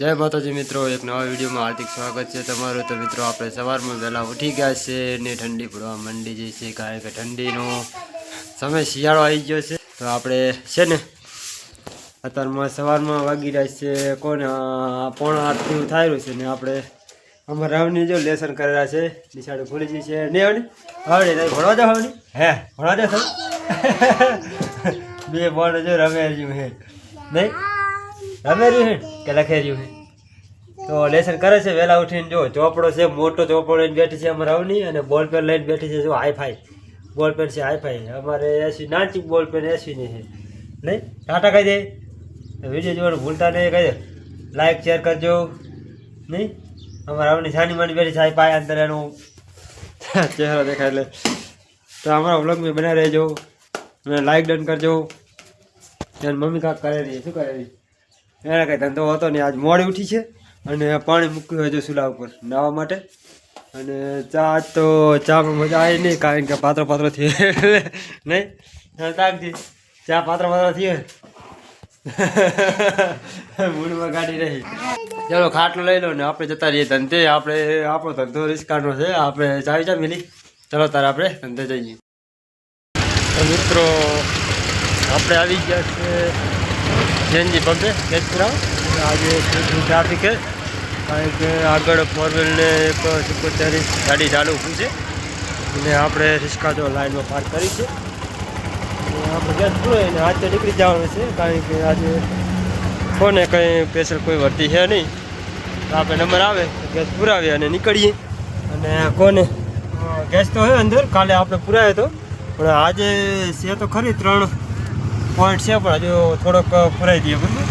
જય માતાજી મિત્રો, એક નવા વિડીયોમાં હાર્દિક સ્વાગત છે તમારું. તો મિત્રો, આપણે સવારમાં વહેલા ઉઠી ગયા છે ને ઠંડી પડવા માંડી જઈ છે, કારણ કે ઠંડીનો સમય શિયાળો આવી ગયો છે. તો આપણે છે ને, અત્યારમાં સવારમાં વાગી રહ્યા છે કોને પોણા આઠ જેવું થાય છે ને આપણે અમારા રાવની જો લેસન કરેલા છે, નિશાળે ખુલી ગઈ છે. નહીં આવડી આવડે નહીં ભણવા જાવ આવડી હે, ભણવા સર બે બોર્ડ જો રમે હે. નહીં? રમે રહ્યું કે લખે રહ્યું તો લેસન કરે છે, વહેલા ઉઠીને જો, ચોપડો છે, મોટો ચોપડો લઈને બેઠી છે અમારે અવની અને બોલ પેન લઈને બેઠી છે, જો હાઈફાઈ બોલ પેન છે હાઈફાઈ અમારે એસી નાની બોલ પેન એસી ની છે. નહીં ટાટા કહી દે. વીડિયો જોવાનું ભૂલતા નહીં, કહી દે. લાઈક શેર કરજો. નહીં? અમારા રાવની સાની માની બેઠી છે હાઈફાઈ અંદર એનું. ચહેરો દેખાય એટલે. તો અમારા વ્લોગ મેં બનાવી રહેજો. અને લાઈક ડન કરજો. મમ્મી કાંક કરે રહી, શું કરે રહી? એના કંઈ ધંધો હતો નહીં. આજ મોડી ઉઠી છે અને પાણી મૂક્યું છે ચૂલા ઉપર નાહવા માટે. અને ચા તો ચામાં મજા આવી નહીં, કારણ કે પાત્રો પાત્રો થઈ નહીં. તાકથી ચા પાત્રો પાત્રો થયો મૂળમાં ગાડી રહી. ચાલો ખાટલો લઈ લો ને આપણે જતા રહીએ ધંધે. આપણે આપણો ધંધો રિસ્કાનો છે. આપણે ચાવી ચા મિલી. ચલો તારે આપણે ધંધે જઈએ. મિત્રો, આપણે આવી ગયા છે જેનજી પંપે કેશપુરા આજે ટ્રાફિક છે. કારણ કે આગળ ફોરવ્હીલને એક સિક્કોતેરી ગાડી ચાલુ ઊભી છે. અને આપણે રિસ્કા જો લાઈનમાં પાર્ક કરી છે. આપણે ગેસ એને અને આજે નીકળી જવાનું છે, કારણ કે આજે કોને કંઈ સ્પેશિયલ કોઈ વર્તી છે નહીં. તો આપણે નંબર આવે, ગેસ પુરાવીએ અને નીકળીએ. અને કોને? ગેસ તો હોય અંદર, કાલે આપણે પુરાયો હતો પણ આજે છે તો ખરી ત્રણ પોઈન્ટ છે પણ હજુ થોડોક ફરાઈ દઈએ બરાબર?